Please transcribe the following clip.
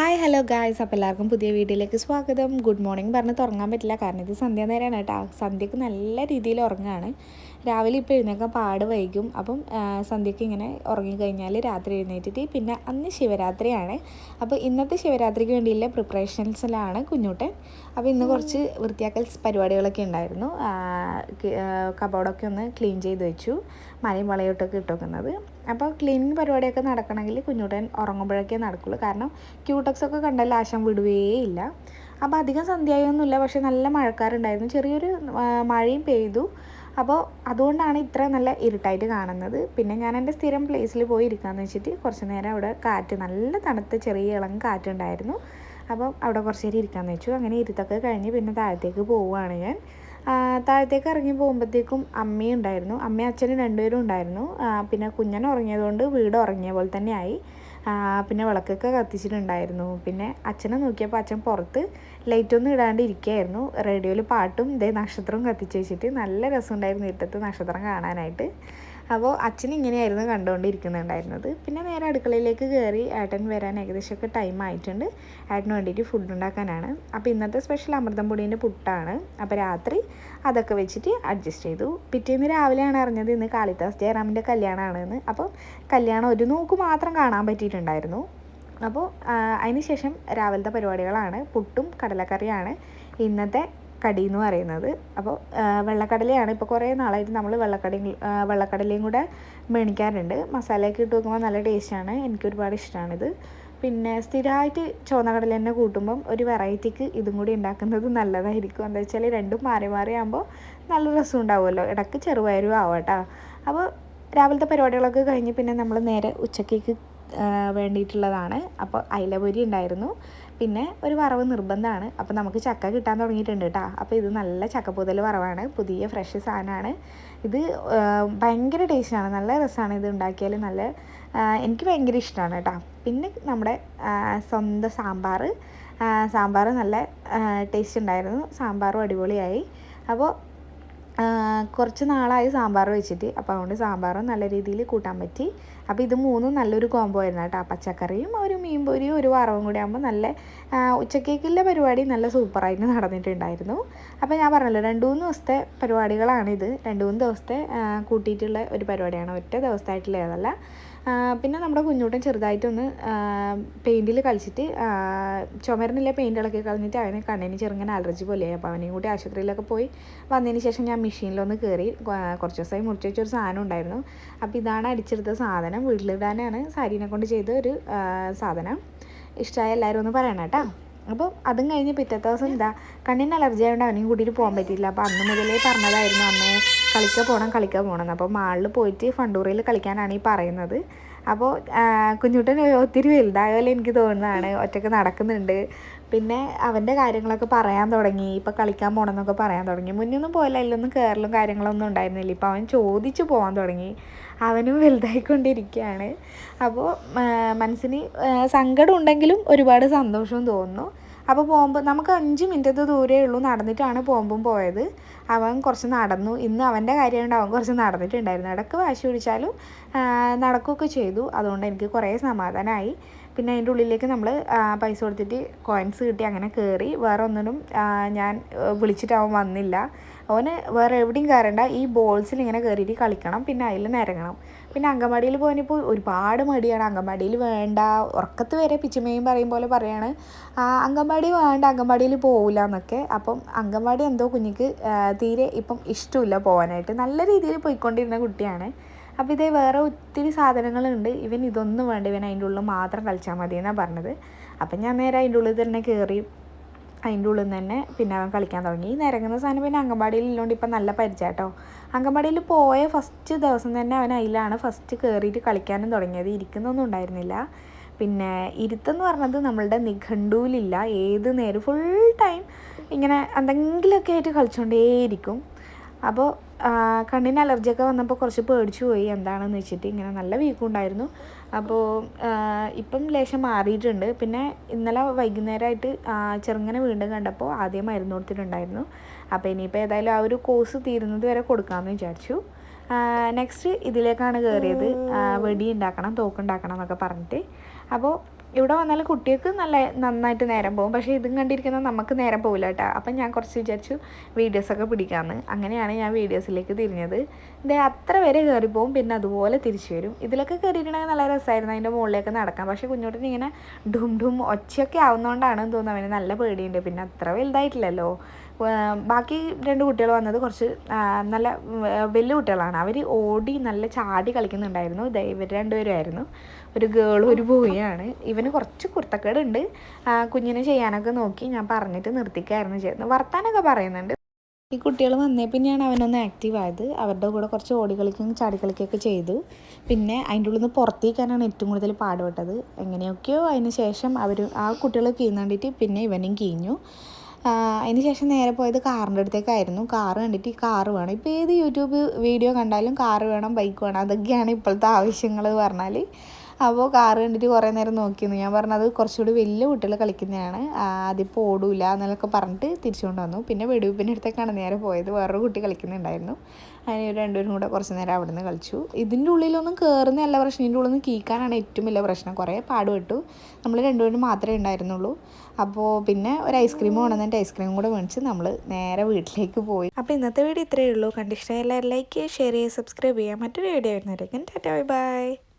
Hi hello guys അപ്പോൾ എല്ലാവർക്കും പുതിയ വീഡിയോയിലേക്ക് സ്വാഗതം. ഗുഡ് മോർണിംഗ് പറഞ്ഞ് തുടങ്ങാൻ പറ്റില്ല. കാരണം ഇത് സന്ധ്യ നേരമാണ് കേട്ടോ. സന്ധ്യക്ക് നല്ല രീതിയിൽ ഉറങ്ങുകയാണ് രാവിലെ ഇപ്പോൾ എഴുന്നേക്കാൻ പാട് വൈകും. അപ്പം സന്ധ്യയ്ക്ക് ഇങ്ങനെ ഉറങ്ങിക്കഴിഞ്ഞാൽ രാത്രി എഴുന്നേറ്റിട്ട് പിന്നെ അന്ന് ശിവരാത്രിയാണ്. അപ്പോൾ ഇന്നത്തെ ശിവരാത്രിക്ക് വേണ്ടിയുള്ള പ്രിപ്പറേഷൻസിലാണ് കുഞ്ഞൂട്ടൻ. അപ്പോൾ ഇന്ന് കുറച്ച് വൃത്തിയാക്കൽ പരിപാടികളൊക്കെ ഉണ്ടായിരുന്നു. കബോർഡൊക്കെ ഒന്ന് ക്ലീൻ ചെയ്ത് വെച്ചു. മലയും വളയോട്ടൊക്കെ ഇട്ട് വെക്കുന്നത്. അപ്പോൾ ക്ലീനിങ് പരിപാടിയൊക്കെ നടക്കണമെങ്കിൽ കുഞ്ഞൂട്ടൻ ഉറങ്ങുമ്പോഴൊക്കെ നടക്കുള്ളൂ. കാരണം ക്യൂട്ടക്സ് ഒക്കെ കണ്ടാൽ ആശം വിടുകയേയില്ല അപ്പോൾ അധികം സന്ധ്യയൊന്നുമില്ല പക്ഷേ നല്ല മഴക്കാറുണ്ടായിരുന്നു. ചെറിയൊരു മഴയും പെയ്തു. അപ്പോൾ അതുകൊണ്ടാണ് ഇത്ര നല്ല ഇരുട്ടായിട്ട് കാണുന്നത്. പിന്നെ ഞാൻ എന്റെ സ്ഥിരം പ്ലേസിൽ പോയി ഇരിക്കാമെന്ന് വെച്ചിട്ട് കുറച്ച് നേരം അവിടെ കാറ്റ് നല്ല തണുത്ത ചെറിയ ഇളം കാറ്റുണ്ടായിരുന്നു. അപ്പം അവിടെ കുറച്ച് നേരം ഇരിക്കാമെന്ന് വെച്ചു. അങ്ങനെ ഇരുത്തൊക്കെ കഴിഞ്ഞ് പിന്നെ താഴത്തേക്ക് പോവുകയാണ് ഞാൻ. താഴത്തേക്ക് ഇറങ്ങി പോകുമ്പോഴത്തേക്കും അമ്മയും ഉണ്ടായിരുന്നു അമ്മയും അച്ഛനും രണ്ടുപേരും ഉണ്ടായിരുന്നു. പിന്നെ കുഞ്ഞൻ ഉറങ്ങിയതുകൊണ്ട് വീട് ഉറങ്ങിയ പോലെ തന്നെയായി പിന്നെ വിളക്കൊക്കെ കത്തിച്ചിട്ടുണ്ടായിരുന്നു. പിന്നെ അച്ഛനെ നോക്കിയപ്പോൾ അച്ഛൻ പുറത്ത് ലൈറ്റൊന്നും ഇടാണ്ട് ഇരിക്കുകയായിരുന്നു റേഡിയോയിൽ പാട്ടും ഇതേ നക്ഷത്രവും കത്തിച്ച് വെച്ചിട്ട് നല്ല രസമുണ്ടായിരുന്നു ഇട്ടത്ത് നക്ഷത്രം കാണാനായിട്ട്. അപ്പോൾ അച്ഛൻ ഇങ്ങനെയായിരുന്നു കണ്ടുകൊണ്ടിരിക്കുന്നുണ്ടായിരുന്നത്. പിന്നെ നേരെ അടുക്കളയിലേക്ക് കയറി ഏട്ടൻ വരാൻ ഏകദേശമൊക്കെ ടൈം ആയിട്ടുണ്ട്. ഏട്ടന് വേണ്ടിയിട്ട് ഫുഡ് ഉണ്ടാക്കാനാണ്. അപ്പോൾ ഇന്നത്തെ സ്പെഷ്യൽ അമൃതം പൊടീന്റെ പുട്ടാണ്. അപ്പോൾ രാത്രി അതൊക്കെ വെച്ചിട്ട് അഡ്ജസ്റ്റ് ചെയ്തു. പിറ്റേന്ന് രാവിലെയാണ് അറിഞ്ഞത് ഇന്ന് കാളിദാസ് ജയറാമിന്റെ കല്യാണമാണെന്ന്. അപ്പോൾ കല്യാണം ഒരു നോക്ക് മാത്രം കാണാൻ പറ്റിയിട്ടുണ്ടായിരുന്നു. അപ്പോൾ അതിന് ശേഷം രാവിലത്തെ പരിപാടികളാണ്. പുട്ടും കടലക്കറിയാണ് ഇന്നത്തെ കടി എന്ന് പറയുന്നത്. അപ്പോൾ വെള്ളക്കടലയാണ്. ഇപ്പോൾ കുറേ നാളായിട്ട് നമ്മൾ വെള്ളക്കടി വെള്ളക്കടലയും കൂടെ മേടിക്കാറുണ്ട്. മസാലയൊക്കെ ഇട്ട് വെക്കുമ്പോൾ നല്ല ടേസ്റ്റാണ്. എനിക്ക് ഒരുപാട് ഇഷ്ടമാണിത് പിന്നെ സ്ഥിരമായിട്ട് ചുവന്ന കടല തന്നെ കൂട്ടുമ്പം ഒരു വെറൈറ്റിക്ക് ഇതും കൂടി ഉണ്ടാക്കുന്നത് നല്ലതായിരിക്കും. എന്താ വെച്ചാൽ രണ്ടും മാറി മാറി ആകുമ്പോൾ നല്ല രസം ഉണ്ടാവുമല്ലോ. ഇടയ്ക്ക് ചെറുപയരും ആവട്ടോ അപ്പോൾ രാവിലത്തെ പരിപാടികളൊക്കെ കഴിഞ്ഞ് പിന്നെ നമ്മൾ നേരെ ഉച്ചക്കേക്ക് വേണ്ടിയിട്ടുള്ളതാണ്. അപ്പോൾ അയിലപൊരി ഉണ്ടായിരുന്നു. പിന്നെ ഒരു വറവ് നിർബന്ധമാണ്. അപ്പോൾ നമുക്ക് ചക്ക കിട്ടാൻ തുടങ്ങിയിട്ടുണ്ട് കേട്ടോ അപ്പോൾ ഇത് നല്ല ചക്കപ്പൂതൽ വറവാണ്. പുതിയ ഫ്രഷ് സാധനമാണ്. ഇത് ഭയങ്കര ടേസ്റ്റാണ് നല്ല രസമാണ് ഇത് ഉണ്ടാക്കിയാൽ നല്ല എനിക്ക് ഭയങ്കര ഇഷ്ടമാണ് കേട്ടോ പിന്നെ നമ്മുടെ സ്വന്തം സാമ്പാർ സാമ്പാർ നല്ല ടേസ്റ്റ് ഉണ്ടായിരുന്നു. സാമ്പാറും അടിപൊളിയായി. അപ്പോൾ കുറച്ച് നാളായി സാമ്പാർ വെച്ചിട്ട്. അപ്പോൾ അതുകൊണ്ട് സാമ്പാറും നല്ല രീതിയിൽ കൂട്ടാൻ പറ്റി. അപ്പോൾ ഇത് മൂന്നും നല്ലൊരു കോംബോ ആയിരുന്നു കേട്ടോ. പച്ചക്കറിയും ഒരു മീൻ പൊരിയും ഒരു വറവും കൂടി ആകുമ്പോൾ നല്ല ഉച്ചക്കേക്കിലെ പരിപാടി നല്ല സൂപ്പറായിട്ട് നടന്നിട്ടുണ്ടായിരുന്നു. അപ്പോൾ ഞാൻ പറഞ്ഞല്ലോ രണ്ട് മൂന്ന് ദിവസത്തെ പരിപാടികളാണിത്. രണ്ട് മൂന്ന് ദിവസത്തെ കൂട്ടിയിട്ടുള്ള ഒരു പരിപാടിയാണ്. ഒറ്റ ദിവസമായിട്ടുള്ളതല്ല പിന്നെ നമ്മുടെ കുഞ്ഞൂട്ടൻ ചെറുതായിട്ടൊന്ന് പെയിന്റിൽ കളിച്ചിട്ട് ചുമരനില്ല പെയിന്റിളക്കി കളഞ്ഞിട്ട് അവന് കണ്ണിന് ചെറുങ്ങനെ അലർജി പോലെയായി. അപ്പോൾ അവനെയും കൂടി ആശുപത്രിയിലൊക്കെ പോയി വന്നതിന് ശേഷം ഞാൻ മെഷീനിലൊന്ന് കയറി കുറച്ച് ദിവസമായി മുറിച്ച് വെച്ചൊരു സാധനം ഉണ്ടായിരുന്നു. അപ്പോൾ ഇതാണ് അടിച്ചെടുത്ത സാധനം. വീട്ടിലിടാനാണ് സാരീനെ കൊണ്ട് ചെയ്ത ഒരു സാധനം. ഇഷ്ടമായ എല്ലാവരും ഒന്ന് പറയണം കേട്ടോ. അപ്പോൾ അതും കഴിഞ്ഞ് പിറ്റത്തെ ദിവസം എന്താ കണ്ണിന് അലർജി ആയതുകൊണ്ട് അവനെയും കൂട്ടിയിട്ട് പോകാൻ പറ്റിയില്ല. അപ്പോൾ അന്ന് മുതലേ പറഞ്ഞതായിരുന്നു അമ്മയെ കളിക്കാൻ പോകണം കളിക്കാൻ പോകണം അപ്പോൾ മാളിൽ പോയിട്ട് ഫണ്ടൂറിയിൽ കളിക്കാനാണ് ഈ പറയുന്നത്. അപ്പോൾ കുഞ്ഞുട്ടൻ ഒത്തിരി വലുതായാലും എനിക്ക് തോന്നുന്നതാണ്. ഒറ്റയ്ക്ക് നടക്കുന്നുണ്ട്. പിന്നെ അവന്റെ കാര്യങ്ങളൊക്കെ പറയാൻ തുടങ്ങി. ഇപ്പോൾ കളിക്കാൻ പോകണം എന്നൊക്കെ പറയാൻ തുടങ്ങി. മുന്നൊന്നും പോയില്ല. അതിലൊന്നും കയറലും കാര്യങ്ങളൊന്നും ഉണ്ടായിരുന്നില്ല. ഇപ്പോൾ അവൻ ചോദിച്ചു പോകാൻ തുടങ്ങി. അവനും വലുതായിക്കൊണ്ടിരിക്കുകയാണ്. അപ്പോൾ മനസ്സിന് സങ്കടം ഉണ്ടെങ്കിലും ഒരുപാട് സന്തോഷവും തോന്നുന്നു. അപ്പോൾ പോകുമ്പോൾ നമുക്ക് അഞ്ച് മിനിറ്റത്തെ ദൂരേ ഉള്ളൂ നടന്നിട്ടാണ് പോകുമ്പം പോയത്. അവൻ കുറച്ച് നടന്നു. ഇന്ന് അവന്റെ കാര്യമായിട്ട് അവൻ കുറച്ച് നടന്നിട്ടുണ്ടായിരുന്നു. ഇടയ്ക്ക് വാശി പിടിച്ചാലും നടക്കുകയൊക്കെ ചെയ്തു. അതുകൊണ്ട് എനിക്ക് കുറേ സമാധാനമായി പിന്നെ അതിന്റെ ഉള്ളിലേക്ക് നമ്മൾ പൈസ കൊടുത്തിട്ട് കോയിൻസ് കിട്ടി അങ്ങനെ കയറി വേറെ ഒന്നിനും ഞാൻ വിളിച്ചിട്ട് അവൻ വന്നില്ല. അവന് വേറെ എവിടെയും കയറണ്ട. ഈ ബോൾസിൽ ഇങ്ങനെ കയറിയിട്ട് കളിക്കണം. പിന്നെ അതിൽ നിരങ്ങണം പിന്നെ അങ്കമാടിയിൽ പോകാനിപ്പോൾ ഒരുപാട് മടിയാണ്. അങ്കമാടിയിൽ വേണ്ട. ഉറക്കത്ത് വരെ പിച്ചുമയും പറയും പോലെ പറയാണ്. അങ്കമാടി വേണ്ട അങ്കമാടിയിൽ പോകില്ല എന്നൊക്കെ. അപ്പം അങ്കമാടി എന്തോ കുഞ്ഞിക്ക് തീരെ ഇപ്പം ഇഷ്ടമില്ല പോകാനായിട്ട്. നല്ല രീതിയിൽ പോയിക്കൊണ്ടിരുന്ന കുട്ടിയാണ്. അപ്പോൾ ഇതേ വേറെ ഒത്തിരി സാധനങ്ങളുണ്ട്. ഇവൻ ഇതൊന്നും വേണ്ട. ഇവൻ അതിന്റെ ഉള്ളിൽ മാത്രം കളിച്ചാൽ മതി എന്നാണ് പറഞ്ഞത്. അപ്പം ഞാൻ നേരെ അതിന്റെ ഉള്ളിൽ തന്നെ കയറി അതിന്റെ ഉള്ളിൽ നിന്ന് തന്നെ പിന്നെ അവൻ കളിക്കാൻ തുടങ്ങി. ഈ നിരങ്ങുന്ന സാധനം പിന്നെ അംഗൻവാടിയിൽ ഇല്ലോണ്ട് ഇപ്പം നല്ല പരിചയം കേട്ടോ അങ്കൻവാടിയിൽ പോയ ഫസ്റ്റ് ദിവസം തന്നെ അവൻ അതിലാണ് ഫസ്റ്റ് കയറിയിട്ട് കളിക്കാനും തുടങ്ങിയത്. ഇരിക്കുന്നൊന്നും ഉണ്ടായിരുന്നില്ല. പിന്നെ ഇരുത്തെന്ന് പറഞ്ഞത് നമ്മളുടെ നിഘണ്ടുവിലില്ല. ഏത് നേരം ഫുൾ ടൈം ഇങ്ങനെ എന്തെങ്കിലുമൊക്കെ ആയിട്ട് കളിച്ചുകൊണ്ടേയിരിക്കും അപ്പോൾ കണ്ണിന് അലർജിയൊക്കെ വന്നപ്പോൾ കുറച്ച് പേടിച്ചു പോയി. എന്താണെന്ന് വെച്ചിട്ട് ഇങ്ങനെ നല്ല വീക്കുണ്ടായിരുന്നു അപ്പോൾ ഇപ്പം ലേശം മാറിയിട്ടുണ്ട്. പിന്നെ ഇന്നലെ വൈകുന്നേരമായിട്ട് ചെറുങ്ങനെ വീണ്ടും കണ്ടപ്പോൾ ആദ്യം മരുന്ന് കൊടുത്തിട്ടുണ്ടായിരുന്നു. അപ്പോൾ ഇനിയിപ്പോൾ ഏതായാലും ആ ഒരു കോഴ്സ് തീരുന്നത് വരെ കൊടുക്കാമെന്ന് വിചാരിച്ചു. നെക്സ്റ്റ് ഇതിലേക്കാണ് കയറിയത് വെടി ഉണ്ടാക്കണം തോക്കുണ്ടാക്കണം എന്നൊക്കെ പറഞ്ഞിട്ട്. അപ്പോൾ ഇവിടെ വന്നാൽ കുട്ടികൾക്ക് നല്ല നന്നായിട്ട് നേരം പോകും. പക്ഷേ ഇതും കണ്ടിരിക്കുന്ന നമുക്ക് നേരം പോകില്ല കേട്ടോ. അപ്പം ഞാൻ കുറച്ച് വിചാരിച്ചു വീഡിയോസൊക്കെ പിടിക്കാമെന്ന് അങ്ങനെയാണ് ഞാൻ വീഡിയോസിലേക്ക് തിരിഞ്ഞത്. ഇത് അത്ര വരെ കയറി പോകും പിന്നെ അതുപോലെ തിരിച്ചു വരും. ഇതിലൊക്കെ കയറിയിട്ടുണ്ടെങ്കിൽ നല്ല രസമായിരുന്നു അതിന്റെ മുകളിലേക്ക് നടക്കാം പക്ഷേ കുഞ്ഞോട്ടിന് ഇങ്ങനെ ഡും ഡും ഒച്ചയൊക്കെ ആവുന്നതുകൊണ്ടാണ് തോന്നുന്നു. അവന് നല്ല പേടിയുണ്ട്. പിന്നെ അത്ര വലുതായിട്ടില്ലല്ലോ. ബാക്കി രണ്ട് കുട്ടികൾ വന്നത് കുറച്ച് നല്ല വലിയ കുട്ടികളാണ്. അവർ ഓടി നല്ല ചാടി കളിക്കുന്നുണ്ടായിരുന്നു. ഇവർ രണ്ടുപേരുമായിരുന്നു ഒരു ഗേളും ഒരു ബോയാണ് ഇവന് കുറച്ച് കുർത്തക്കേടുണ്ട് കുഞ്ഞിനെ ചെയ്യാനൊക്കെ നോക്കി ഞാൻ പറഞ്ഞിട്ട് നിർത്തിക്കായിരുന്നു ചെയ്യുന്നത് വർത്താനൊക്കെ പറയുന്നുണ്ട്. ഈ കുട്ടികൾ വന്നേ പിന്നെയാണ് അവനൊന്ന് ആക്റ്റീവ് ആയത്. അവരുടെ കൂടെ കുറച്ച് ഓടി കളിക്കുകയും ചാടി കളിക്കുകയൊക്കെ ചെയ്തു. പിന്നെ അതിന്റെ ഉള്ളിൽ നിന്ന് പുറത്തേക്കാനാണ് ഏറ്റവും കൂടുതൽ പാടുപെട്ടത്. എങ്ങനെയൊക്കെയോ അതിന് ശേഷം അവർ ആ കുട്ടികൾ കീഴ്ന്നണ്ടിട്ട് പിന്നെ ഇവനും കീഞ്ഞു. അതിന് ശേഷം നേരെ പോയത് കാറിന്റെ അടുത്തേക്കായിരുന്നു. കാറ് കണ്ടിട്ട് ഈ കാറ് വേണം. ഇപ്പോൾ ഏത് യൂട്യൂബ് വീഡിയോ കണ്ടാലും കാറ് വേണം ബൈക്ക് വേണം അതൊക്കെയാണ് ഇപ്പോഴത്തെ ആവശ്യങ്ങൾ പറഞ്ഞാൽ അപ്പോൾ കാറ് കണ്ടിട്ട് കുറേ നേരം നോക്കിയിരുന്നു. ഞാൻ പറഞ്ഞത് കുറച്ചുകൂടി വലിയ കുട്ടികൾ കളിക്കുന്നതാണ്. അതിപ്പോൾ ഓടൂല എന്നൊക്കെ പറഞ്ഞിട്ട് തിരിച്ചുകൊണ്ട് വന്നു. പിന്നെ വെടിവെപ്പിന്റെ അടുത്തേക്കാണ് നേരെ പോയത്. വേറൊരു കുട്ടി കളിക്കുന്നുണ്ടായിരുന്നു. അതിന് ഒരു രണ്ടുപേരും കൂടെ കുറച്ച് നേരം അവിടെ നിന്ന് കളിച്ചു. ഇതിന്റെ ഉള്ളിലൊന്നും കയറുന്നതല്ല പ്രശ്നം ഇതിന്റെ ഉള്ളിൽ നിന്ന് കീക്കാനാണ് ഏറ്റവും വലിയ പ്രശ്നം. കുറേ പാടുപെട്ടു. നമ്മൾ രണ്ടുപേരും മാത്രമേ ഉണ്ടായിരുന്നുള്ളൂ. അപ്പോൾ പിന്നെ ഒരു ഐസ്ക്രീം കൊണ്ടുവന്നിട്ട് ഐസ്ക്രീം കൂടെ മേടിച്ച് നമ്മൾ നേരെ വീട്ടിലേക്ക് പോയി. അപ്പോൾ ഇന്നത്തെ വീഡിയോ ഇത്രയേ ഉള്ളൂ. കണ്ടിഷ്ടമായ എല്ലാവരും ലൈക്ക് ചെയ്യുക ഷെയർ ചെയ്യുക സബ്സ്ക്രൈബ് ചെയ്യുക. മറ്റൊരു വീഡിയോ വരുന്നവരേക്കും. Tata bye bye.